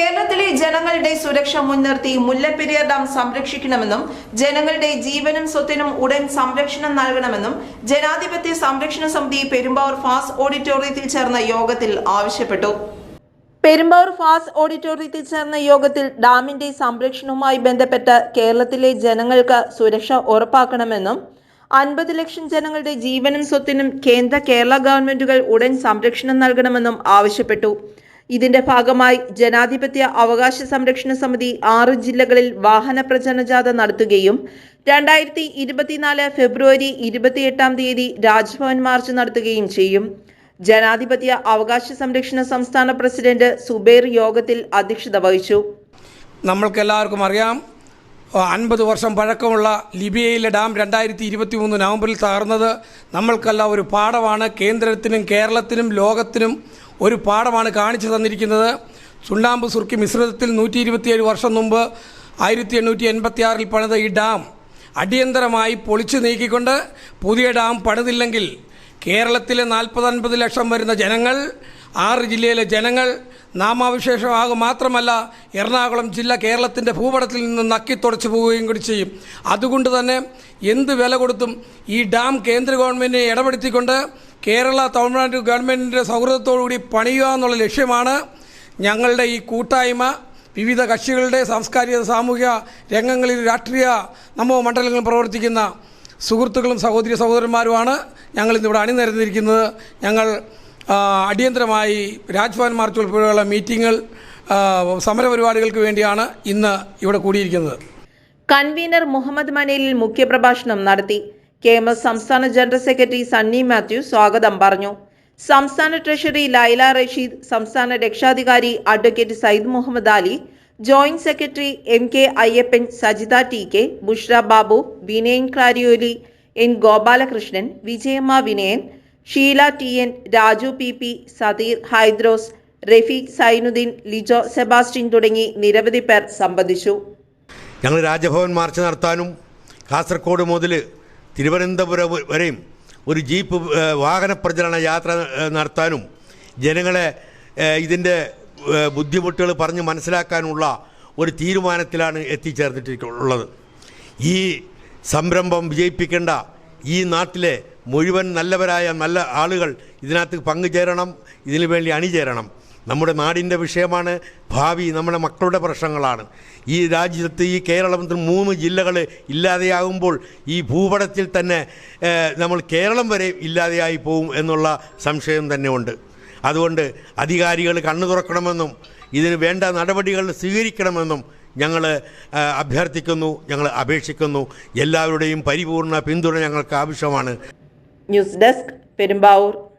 കേരളത്തിലെ ജനങ്ങളുടെ സുരക്ഷ മുൻനിർത്തി മുല്ലപ്പെരിയാർ ഡാം സംരക്ഷിക്കണമെന്നും ജനങ്ങളുടെ ജീവനും സ്വത്തിനും ഉടൻ സംരക്ഷണം നൽകണമെന്നും ജനാധിപത്യ സംരക്ഷണ സമിതി പെരുമ്പാവൂർ ഫാസ് ഓഡിറ്റോറിയത്തിൽ ചേർന്ന യോഗത്തിൽ ആവശ്യപ്പെട്ടു. പെരുമ്പാവൂർ ഫാസ് ഓഡിറ്റോറിയത്തിൽ ചേർന്ന യോഗത്തിൽ ഡാമിന്റെ സംരക്ഷണവുമായി ബന്ധപ്പെട്ട് കേരളത്തിലെ ജനങ്ങൾക്ക് സുരക്ഷ ഉറപ്പാക്കണമെന്നും അൻപത് ലക്ഷം ജനങ്ങളുടെ ജീവനും സ്വത്തിനും കേന്ദ്ര കേരള ഗവൺമെന്റുകൾ ഉടൻ സംരക്ഷണം നൽകണമെന്നും ആവശ്യപ്പെട്ടു. ഇതിന്റെ ഭാഗമായി ജനാധിപത്യ അവകാശ സംരക്ഷണ സമിതി ആറ് ജില്ലകളിൽ വാഹന പ്രചരണ ജാഥ നടത്തുകയും രണ്ടായിരത്തി ഇരുപത്തിനാല് ഫെബ്രുവരി ഇരുപത്തിയെട്ടാം തീയതി രാജ്ഭവൻ മാർച്ച് നടത്തുകയും ചെയ്യും. ജനാധിപത്യ അവകാശ സംരക്ഷണ സംസ്ഥാന പ്രസിഡന്റ് സുബൈർ യോഗത്തിൽ അധ്യക്ഷത വഹിച്ചു. നമ്മൾക്കെല്ലാവർക്കും അറിയാം അൻപത് വർഷം പഴക്കമുള്ള ലിബിയയിലെ ഡാം രണ്ടായിരത്തി ഇരുപത്തി മൂന്ന് നവംബറിൽ തകർന്നത് നമ്മൾക്കെല്ലാം ഒരു പാഠമാണ്. കേന്ദ്രത്തിനും കേരളത്തിനും ലോകത്തിനും ഒരു പാഠമാണ് കാണിച്ചു തന്നിരിക്കുന്നത്. ചുണ്ണാമ്പ് സുർക്കി മിശ്രിതത്തിൽ നൂറ്റി ഇരുപത്തിയേഴ് വർഷം മുമ്പ് ആയിരത്തി എണ്ണൂറ്റി എൺപത്തി ആറിൽ പണിത ഈ ഡാം അടിയന്തരമായി പൊളിച്ചു നീക്കിക്കൊണ്ട് പുതിയ ഡാം പണിതില്ലെങ്കിൽ കേരളത്തിലെ നാൽപ്പത് അൻപത് ലക്ഷം വരുന്ന ജനങ്ങൾ ആറ് ജില്ലയിലെ ജനങ്ങൾ നാമാവിശേഷമാകും മാത്രമല്ല എറണാകുളം ജില്ല കേരളത്തിന്റെ ഭൂപടത്തിൽ നിന്ന് നക്കിത്തുടച്ചു പോവുകയും കൂടി ചെയ്യും. അതുകൊണ്ട് തന്നെ എന്ത് വില കൊടുത്തും ഈ ഡാം കേന്ദ്ര ഗവൺമെന്റിനെ ഇടപെടുത്തിക്കൊണ്ട് കേരള തമിഴ്നാട് ഗവൺമെന്റിന്റെ സൗഹൃദത്തോടുകൂടി പണിയുക എന്നുള്ള ലക്ഷ്യമാണ് ഞങ്ങളുടെ ഈ കൂട്ടായ്മ. വിവിധ കക്ഷികളുടെ സാംസ്കാരിക സാമൂഹിക രംഗങ്ങളിൽ രാഷ്ട്രീയ നമോ മണ്ഡലങ്ങളിൽ പ്രവർത്തിക്കുന്ന സുഹൃത്തുക്കളും സഹോദരി സഹോദരന്മാരുമാണ് ഞങ്ങളിന്നിവിടെ അണിനിരന്നിരിക്കുന്നത്. ഞങ്ങൾ അടിയന്തരമായി രാജ്ഭവൻ മാർച്ച് ഉൾപ്പെടെയുള്ള മീറ്റിങ്ങുകൾ സമരപരിപാടികൾക്ക് വേണ്ടിയാണ് ഇന്ന് ഇവിടെ കൂടിയിരിക്കുന്നത്. കൺവീനർ മുഹമ്മദ് മനേലിൽ മുഖ്യപ്രഭാഷണം നടത്തി കെ എം എസ് സംസ്ഥാന ജനറൽ സെക്രട്ടറി സണ്ണി മാത്യു സ്വാഗതം പറഞ്ഞു. സംസ്ഥാന ട്രഷറി ലൈല റഷീദ് സംസ്ഥാന രക്ഷാധികാരി advocate Sayyid Muhammad Ali joint secretary M K Ayyappan Sajitha T K Bushra Babu Vinayan ക്ലാരിയോലി N Gopalakrishnan Vijayamma Vinayan Sheela T N Raju P P Satheer Hydros Rafeeq Sainuddin Lijo Sebastian തുടങ്ങി നിരവധി പേർ സംബന്ധിച്ചു. ഞങ്ങൾ Rajabhavan March നടത്താനും കാസർഗോഡ് മുതൽ തിരുവനന്തപുരം വരെയും ഒരു jeep വാഹന പ്രചരണ യാത്ര നടത്താനും ജനങ്ങളെ ഇതിന്റെ ബുദ്ധിമുട്ടുകൾ പറഞ്ഞ് മനസ്സിലാക്കാനുള്ള ഒരു തീരുമാനത്തിലാണ് എത്തിച്ചേർന്നിട്ടുള്ളത് ഈ സംരംഭം വിജയിപ്പിക്കേണ്ട ഈ നാട്ടിലെ മുഴുവൻ നല്ലവരായ നല്ല ആളുകൾ ഇതിനകത്ത് പങ്കുചേരണം ഇതിനു വേണ്ടി അണിചേരണം. നമ്മുടെ നാടിന്റെ വിഷയമാണ് ഭാവി നമ്മുടെ മക്കളുടെ പ്രശ്നങ്ങളാണ്. ഈ രാജ്യത്ത് ഈ കേരളത്തിൽ മൂന്ന് ജില്ലകൾ ഇല്ലാതെയാകുമ്പോൾ ഈ ഭൂപടത്തിൽ തന്നെ നമ്മൾ കേരളം വരെ ഇല്ലാതെയായി പോകും എന്നുള്ള സംശയം തന്നെ ഉണ്ട് അതുകൊണ്ട് അധികാരികൾ കണ്ണു തുറക്കണമെന്നും ഇതിന് വേണ്ട നടപടികൾ സ്വീകരിക്കണമെന്നും ഞങ്ങൾ അഭ്യർത്ഥിക്കുന്നു ഞങ്ങൾ അപേക്ഷിക്കുന്നു. എല്ലാവരുടെയും പരിപൂർണ പിന്തുണ ഞങ്ങൾക്ക് ആവശ്യമാണ്. News desk Perumbavoor